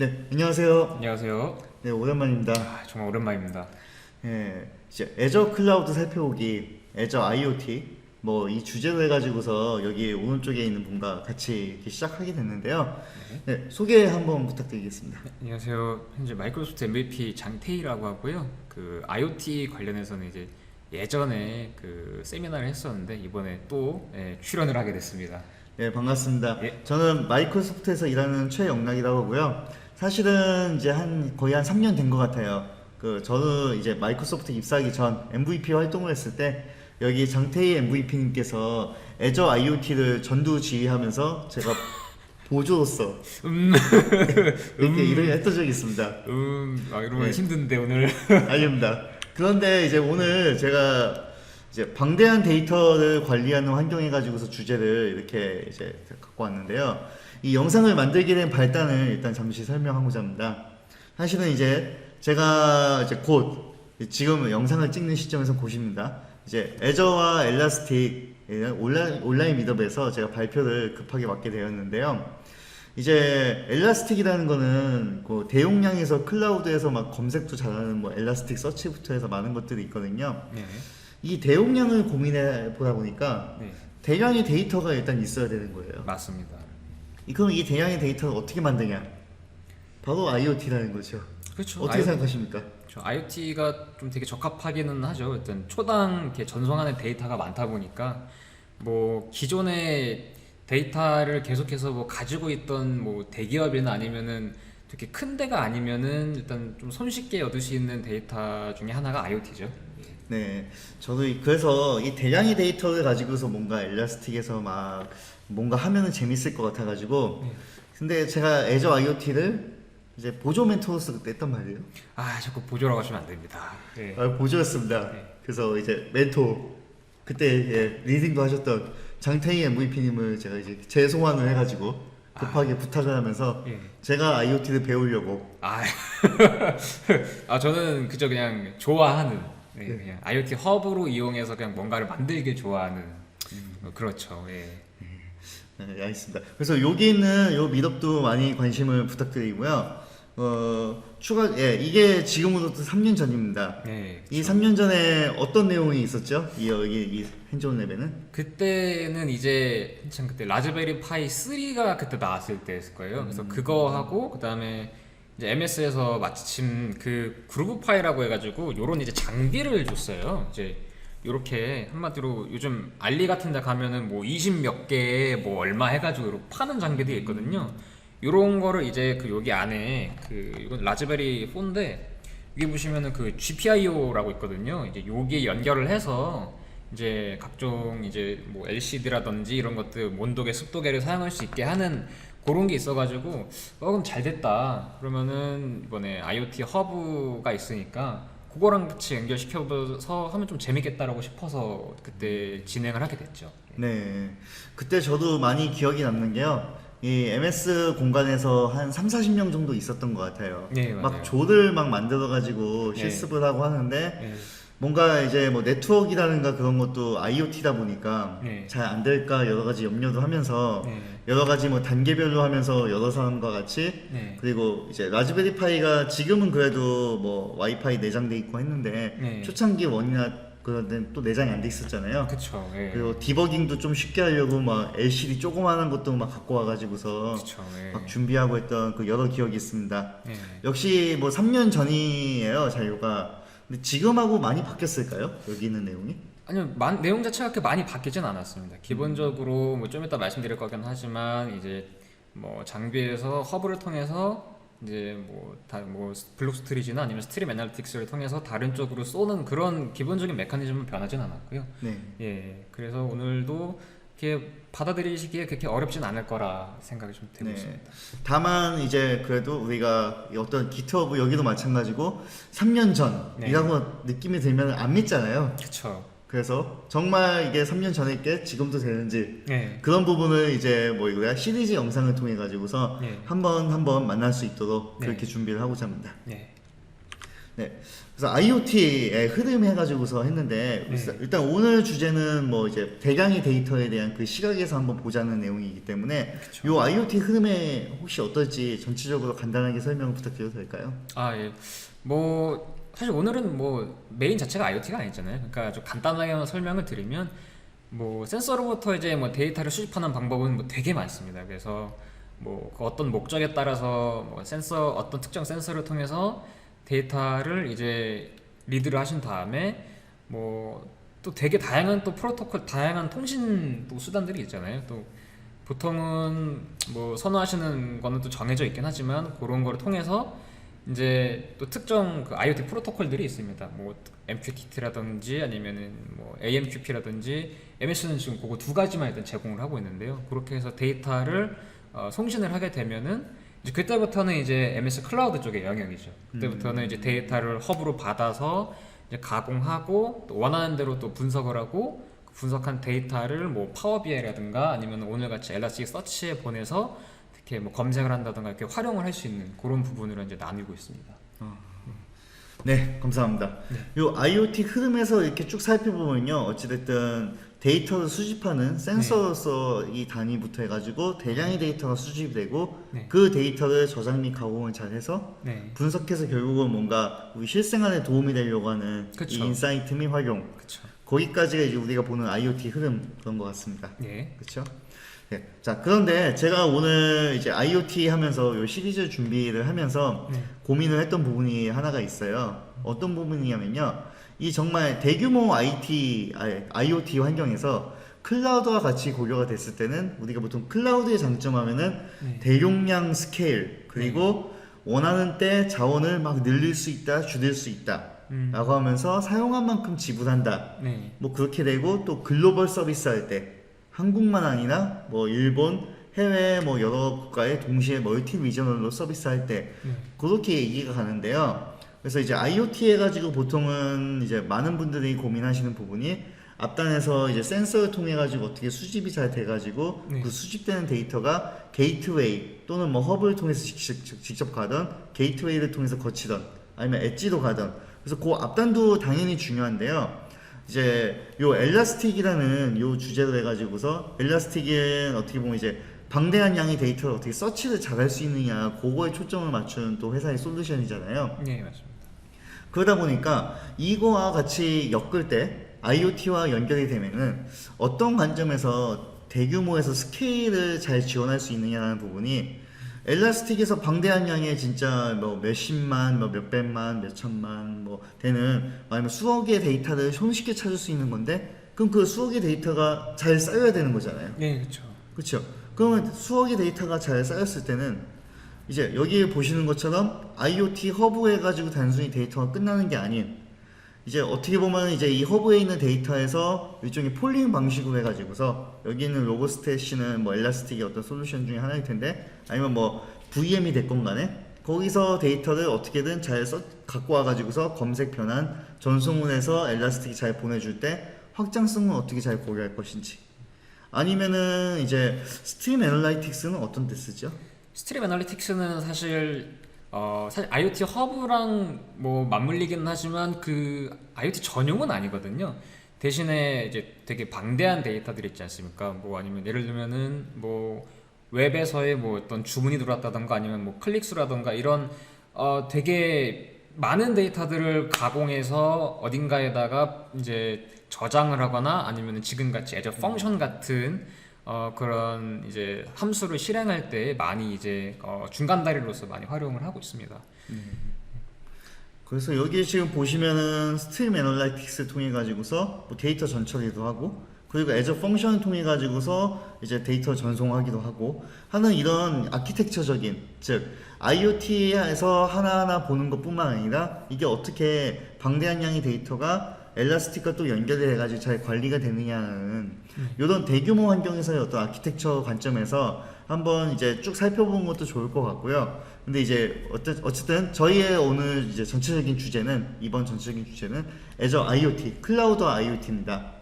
네, 안녕하세요. 안녕하세요. 네, 오랜만입니다. 아, 정말 오랜만입니다. 예, 이제 애저 클라우드 살펴보기, 애저 IoT, 뭐 이 주제로 해가지고서 여기 오른쪽에 있는 분과 같이 이렇게 시작하게 됐는데요. 네, 소개 한번 부탁드리겠습니다. 네, 안녕하세요. 현재 마이크로소프트 MVP 장태희라고 하고요. 그 IoT 관련해서는 이제 예전에 그 세미나를 했었는데 이번에 또 예, 출연을 하게 됐습니다. 네, 반갑습니다. 예. 저는 마이크로소프트에서 일하는 최영락이라고 하고요. 사실은 이제 한 거의 한 3년 된 것 같아요. 그 저는 이제 마이크로소프트 입사하기 전 MVP 활동을 했을 때 여기 장태희 MVP님께서 애저 IoT를 전두 지휘하면서 제가 보조로서 음, 이렇게 일을 했던 적이 있습니다. 음, 아, 이러면 네. 힘든데 오늘. 아닙니다. 그런데 이제 오늘 제가 이제 방대한 데이터를 관리하는 환경에 가지고서 주제를 이렇게 이제 갖고 왔는데요. 이 영상을 만들게 된 발단을 일단 잠시 설명하고자 합니다. 사실은 이제 제가 이제 곧 지금 영상을 찍는 시점에서 곧입니다. 이제 애저와 엘라스틱 온라인, 온라인 미더에서 제가 발표를 급하게 맡게 되었는데요. 이제 엘라스틱이라는 거는 그 대용량에서 클라우드에서 막 검색도 잘하는 뭐 엘라스틱 서치부터 해서 많은 것들이 있거든요. 네. 이 대용량을 고민해 보다 보니까 네. 대량의 데이터가 일단 있어야 되는 거예요. 맞습니다. 이- 그럼 이 대량의 데이터를 어떻게 만드냐? 바로 IoT라는 거죠. 그렇죠. 어떻게 생각하십니까? 저 IoT가 좀 되게 적합하기는 하죠. 일단 초당 이렇게 전송하는 데이터가 많다 보니까 뭐 기존의 데이터를 계속해서 뭐 가지고 있던 뭐 대기업이나 아니면은 되게 큰 데가 아니면은 일단 좀 손쉽게 얻을 수 있는 데이터 중에 하나가 IoT죠. 네, 저도 이- 그래서 이 대량의 데이터를 가지고서 뭔가 엘라스틱에서 막 뭔가 하면은 재밌을 것 같아가지고 네. 근데 제가 애저 IoT를 이제 보조 멘토로서 냈단 말이에요. 아 자꾸 보조라고 하시면 안 됩니다. 네. 아, 보조였습니다. 네. 그래서 이제 멘토 그때 예, 리딩도 하셨던 장태희 MVP님을 제가 이제 재송환을 해가지고 급하게 부탁을 하면서 예. 제가 IoT를 배우려고 아, 아 저는 그저 그냥 좋아하는 네, 네. 그냥 IoT 허브로 이용해서 그냥 뭔가를 만들기 좋아하는 어, 그렇죠. 예. 네, 알겠습니다. 그래서 여기 있는 요 미덕도 많이 관심을 부탁드리고요. 어, 추가 예 이게 지금으로부터 3년 전입니다. 네, 이 그렇죠. 3년 전에 어떤 내용이 있었죠? 이 여기 이 핸즈온 랩에는 그때는 이제 한참 그때 라즈베리 파이 3가 그때 나왔을 때였을 거예요. 그래서 그거 하고 그다음에 이제 MS에서 마침 그 그루브 파이라고 해가지고 요런 이제 장비를 줬어요. 이제 요렇게 한마디로 요즘 알리 같은 데 가면은 뭐 20 몇 개에 뭐 얼마 해가지고 파는 장비들이 있거든요. 요런 거를 이제 그 여기 안에 그 이건 라즈베리 4인데 여기 보시면은 그 GPIO라고 있거든요. 이제 여기에 연결을 해서 이제 각종 이제 뭐 LCD라든지 이런 것들 온도계, 습도계를 사용할 수 있게 하는 그런 게 있어가지고 어 그럼 잘 됐다. 그러면은 이번에 IoT 허브가 있으니까 그거랑 같이 연결시켜서 하면 좀 재밌겠다라고 싶어서 그때 진행을 하게 됐죠. 네. 그때 저도 많이 기억이 남는 게요. 이 MS 공간에서 한 3, 40명 정도 있었던 것 같아요. 네, 맞아요. 막 조를 막 만들어 가지고 네. 실습을 하고 하는데 예. 뭔가 이제 뭐 네트워크라든가 그런 것도 IoT다 보니까 네. 잘 안 될까 여러 가지 염려도 하면서 네. 여러 가지 뭐 단계별로 하면서 여러 사람과 같이 네. 그리고 이제 라즈베리 파이가 지금은 그래도 뭐 와이파이 내장돼 있고 했는데 네. 초창기 원이나 그런 데는 또 내장이 안 돼 있었잖아요. 그쵸. 예. 그리고 디버깅도 좀 쉽게 하려고 막 LCD 조그마한 것도 막 갖고 와가지고서 그쵸. 예. 막 준비하고 했던 그 여러 기억이 있습니다. 예. 역시 뭐 3년 전이에요 자료가. 근데 지금하고 많이 바뀌었을까요? 여기 있는 내용이? 아니요, 만- 내용 자체가 그렇게 많이 바뀌진 않았습니다. 기본적으로 뭐 좀 이따 말씀드릴 거긴 하지만 이제 뭐 장비에서 허브를 통해서 이제 뭐다뭐 블록 스트리지나 아니면 스트림 애널리틱스를 통해서 다른 쪽으로 쏘는 그런 기본적인 메커니즘은 변하진 않았고요. 네. 예, 그래서 오늘도 이렇게 받아들이시기에 그렇게 어렵진 않을 거라 생각이 좀 되고 네. 있습니다. 다만 이제 그래도 우리가 어떤 기트허브 여기도 마찬가지고 3년 전이라고 느낌이 들면 안 믿잖아요. 그렇죠. 그래서 정말 이게 3년 전에 게 지금도 되는지 예. 그런 부분을 이제 뭐 이거야 시리즈 영상을 통해 가지고서 예. 한번 한번 만날 수 있도록 네. 그렇게 준비를 하고자 합니다. 예. 네. 그래서 IoT의 흐름 해가지고서 했는데 네. 일단 오늘 주제는 뭐 이제 대량의 데이터에 대한 그 시각에서 한번 보자는 내용이기 때문에 그쵸. 요 IoT 흐름에 혹시 어떨지 전체적으로 간단하게 설명 부탁드려도 될까요? 아 예. 뭐 사실 오늘은 뭐 메인 자체가 IoT가 아니잖아요. 그러니까 좀 간단하게 설명을 드리면 뭐 센서로부터 이제 뭐 데이터를 수집하는 방법은 뭐 되게 많습니다. 그래서 뭐 그 어떤 목적에 따라서 뭐 센서 어떤 특정 센서를 통해서 데이터를 이제 리드를 하신 다음에 뭐 또 되게 다양한 또 프로토콜 다양한 통신 또 수단들이 있잖아요. 또 보통은 뭐 선호하시는 거는 또 정해져 있긴 하지만 그런 거를 통해서 이제 또 특정 그 IoT 프로토콜들이 있습니다. 뭐 MQTT라든지 아니면은 뭐 AMQP라든지 MS는 지금 그거 두 가지만 일단 제공을 하고 있는데요. 그렇게 해서 데이터를 어, 송신을 하게 되면은 이제 그때부터는 이제 MS 클라우드 쪽의 영역이죠. 그때부터는 이제 데이터를 허브로 받아서 이제 가공하고 또 원하는 대로 또 분석을 하고 그 분석한 데이터를 뭐 파워 BI라든가 아니면 오늘 같이 엘라스틱 서치에 보내서 이렇게 뭐 검색을 한다든가 이렇게 활용을 할 수 있는 그런 부분으로 이제 나누고 있습니다. 네, 감사합니다. 요 IoT 흐름에서 이렇게 쭉 살펴보면요. 어찌됐든 데이터를 수집하는 센서로서 이 단위부터 해가지고 대량의 데이터가 수집이 되고 네. 그 데이터를 저장 및 가공을 잘 해서 네, 분석해서 결국은 뭔가 우리 실생활에 도움이 되려고 하는 그쵸. 이 인사이트 및 활용 그렇죠. 거기까지가 이제 우리가 보는 IoT 흐름 그런 것 같습니다. 예, 그렇죠? 네. 자 그런데 제가 오늘 이제 IoT 하면서 요 시리즈 준비를 하면서 네. 고민을 했던 부분이 하나가 있어요. 어떤 부분이냐면요. 이 정말 대규모 IT, IoT 환경에서 클라우드와 같이 고려가 됐을 때는 우리가 보통 클라우드의 장점하면은 네. 대용량 스케일 그리고 원하는 때 자원을 막 늘릴 수 있다, 줄일 수 있다. 음. 라고 하면서 사용한 만큼 지불한다. 네, 뭐 그렇게 되고 또 글로벌 서비스 할 때 한국만 아니라 뭐 일본 해외 뭐 여러 국가에 동시에 멀티 리저널로 서비스 할때 네. 그렇게 얘기가 가는데요. 그래서 이제 IoT 해가지고 보통은 이제 많은 분들이 고민하시는 부분이 앞단에서 이제 센서를 통해 가지고 어떻게 수집이 잘 돼가지고 네. 그 수집되는 데이터가 게이트웨이 또는 뭐 허브를 통해서 직접, 직접 가던 게이트웨이를 통해서 거치던 아니면 엣지로 가던 그래서 그 앞단도 당연히 중요한데요. 이제 요 엘라스틱이라는 요 주제로 해가지고서 엘라스틱은 어떻게 보면 이제 방대한 양의 데이터를 어떻게 서치를 잘할 수 있느냐 그거에 초점을 맞추는 또 회사의 솔루션이잖아요. 네 맞습니다. 그러다 보니까 이거와 같이 엮을 때 IoT와 연결이 되면은 어떤 관점에서 대규모에서 스케일을 잘 지원할 수 있느냐라는 부분이 엘라스틱에서 방대한 양의 진짜 뭐 몇십만, 뭐 몇백만, 몇천만 뭐 되는 아니면 수억의 데이터를 손쉽게 찾을 수 있는 건데 그럼 그 수억의 데이터가 잘 쌓여야 되는 거잖아요. 네 그렇죠. 그렇죠. 그러면 수억의 데이터가 잘 쌓였을 때는 이제 여기 보시는 것처럼 IoT 허브 해가지고 단순히 데이터가 끝나는 게 아닌 이제 어떻게 보면 이제 이 허브에 있는 데이터에서 일종의 폴링 방식으로 해가지고서 여기 있는 로고스탯이는 뭐 엘라스틱의 어떤 솔루션 중에 하나일 텐데 아니면 뭐 VM이 됐건 간에 거기서 데이터를 어떻게든 잘 써, 갖고 와가지고서 검색 변환 전송을 해서 엘라스틱이 잘 보내줄 때 확장성은 어떻게 잘 고려할 것인지 아니면은 이제 스트림 애널라이틱스는 어떤 데 쓰죠? 스트림 애널리틱스는 사실 어 사실 IoT 허브랑 뭐 맞물리긴 하지만 그 IoT 전용은 아니거든요. 대신에 이제 되게 방대한 데이터들이 있지 않습니까? 뭐 아니면 예를 들면은 뭐 웹에서의 뭐 어떤 주문이 들어왔다던가 아니면 뭐 클릭수라던가 이런 어 되게 많은 데이터들을 가공해서 어딘가에다가 이제 저장을 하거나 아니면 지금같이 애저 펑션 같은 어 그런 이제 함수를 실행할 때 많이 이제 어 중간 다리로서 많이 활용을 하고 있습니다. 그래서 여기 지금 보시면은 스트림 애널라이틱스 통해 가지고서 뭐 데이터 전처리도 하고 그리고 애저 펑션을 통해 가지고서 이제 데이터 전송하기도 하고 하는 이런 아키텍처적인 즉 IoT에서 하나하나 보는 것뿐만 아니라 이게 어떻게 방대한 양의 데이터가 엘라스틱과 또 연결이 돼가지고 잘 관리가 되느냐는 이런 대규모 환경에서의 어떤 아키텍처 관점에서 한번 이제 쭉 살펴보는 것도 좋을 것 같고요. 근데 이제 어쨌- 어쨌든 저희의 오늘 이제 전체적인 주제는 이번 전체적인 주제는 애저 IoT, 클라우드 IoT입니다.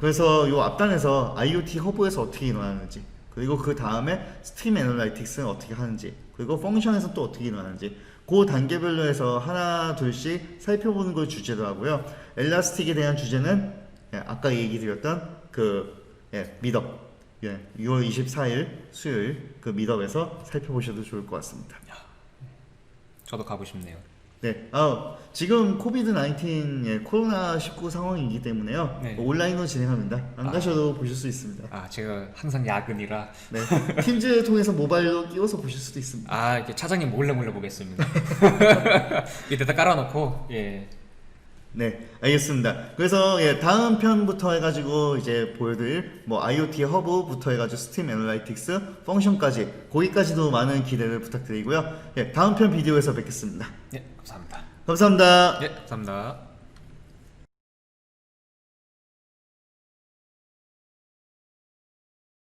그래서 요 앞단에서 IoT 허브에서 어떻게 일어나는지 그리고 그 다음에 스트림 애널라이틱스는 어떻게 하는지 그리고 펑션에서 또 어떻게 일어나는지 그 단계별로 해서 하나 둘씩 살펴보는 걸 주제로 하고요. 엘라스틱에 대한 주제는 예, 아까 얘기 드렸던 그 예, 미덕 예, 6월 24일 수요일 그 미덕에서 살펴보셔도 좋을 것 같습니다. 저도 가고 싶네요. 네, 아, 지금 코비드 19 예, 코로나 19 상황이기 때문에요. 네. 온라인으로 진행합니다. 안 아. 가셔도 보실 수 있습니다. 아 제가 항상 야근이라 네, 팀즈 통해서 모바일로 끼워서 보실 수도 있습니다. 아 이렇게 차장님 몰래 몰래 보겠습니다. 밑에다 깔아놓고 예. 네, 알겠습니다. 그래서 예, 다음 편부터 해가지고 이제 보여드릴 뭐 IoT 허브부터 해가지고 스팀 애널라이틱스 펑션까지 거기까지도 많은 기대를 부탁드리고요. 예, 다음 편 비디오에서 뵙겠습니다. 예 감사합니다. 감사합니다. 예 감사합니다.